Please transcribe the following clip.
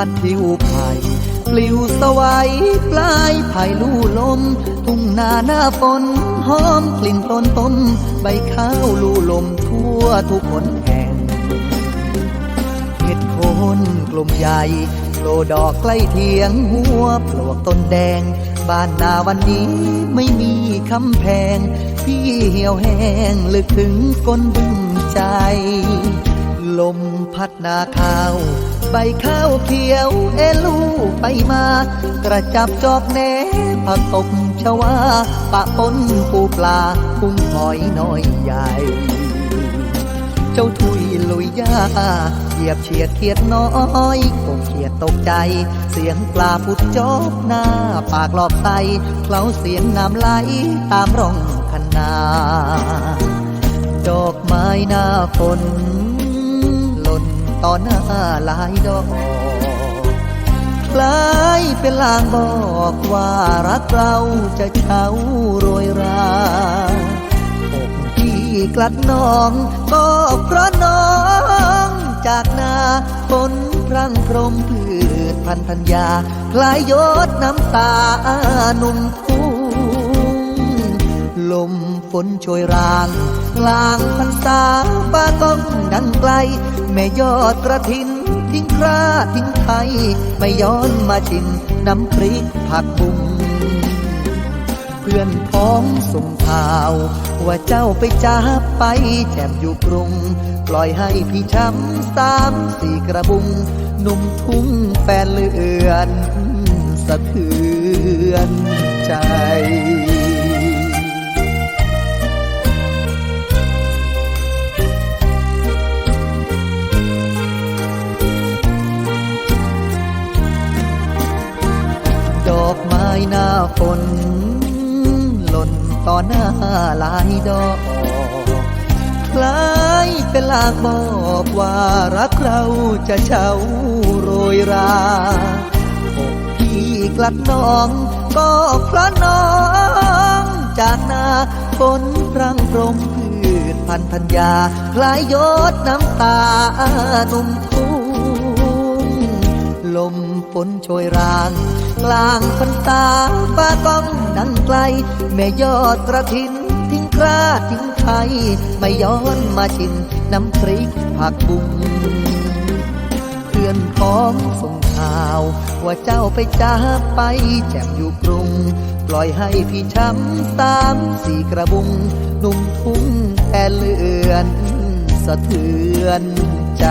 ัดผิวไผ่ปลิวสวัยปลายไผ่ลู่ลม ทุ่งนาหน้าฝนหอมกลิ่นต้นต้ม ใบข้าวลู่ลมทั่วทุกคนแห่งเห็ดโคนกลุ่มใหญ่โลดอกใกล้เทียงหัวปลวกต้นแดง บ้านนาวันนี้ไม่มีคำแพงที่เหี่ยวแห้งลึกถึงก้นบึงใจ ลมพัดนาข้าว ใบข้าวเขียวเอลูไปมา กระจับจอกแหนผักตบชวาปะปนปูปลากุ้งหอยน้อยใหญ่ เจ้าทุยลุยยาเหยียบเฉียดเขียดน้อยกบเขียดตกใจ เสียงปลาพุดจอบหน้า ปากหลอบใสเคล้าเสียงน้ำไหลตามร่องคันนา ดอกไม้หน้าฝน ต่อหน้าหลายดอกคล้ายเป็นลางบอกว่ารักเราจะเช้าโรยราอกที่กลัดน้องก็เพราะน้องจากนาฝนพรังพรมพืชพันธัญญาคลายยดน้ำตาหนุ่มทุ่งลมฝนโชยรางกลางพรรษาบ้าต้องดังไกล แม่ยอดกระถิน ทิ้งคราทิ้งไทยไม่ย้อนมาชิมน้ำพริกผักบุ้งเพื่อนพ้องส่งข่าว ว่าเจ้าไปจ้าไปแจมอยู่กรุง ปล่อยให้พี่ช้ำสามสี่กระบุง หนุ่มทุ่งแฟนเลือนสะเทือน ดอกไม้หน้าฝนหล่นต่อหน้าหลายดอกคล้ายเป็นลางบอกว่ารักเราจะเช่าโรยราอกพี่กลัดน้อง ก็เพราะน้อง จากนาฝนรังพรมพืชพันธัญญาคลายยดน้ำตาหนุ่มทุ่ง ลมฝนโชยราง กลางพรรษาฟ้าก้องดังไกล แม่ยอดกระถินทิ้งคราทิ้งไทยไม่ย้อนมาชิมน้ำพริกผักบุ้งเพื่อนพ้องส่งข่าว ว่าเจ้าไปจ้าไปแจ่มอยู่กรุง ปล่อยให้พี่ช้ำสามสี่กระบุง นุ่มทุ่งแค่เลือนสะเทือนใจ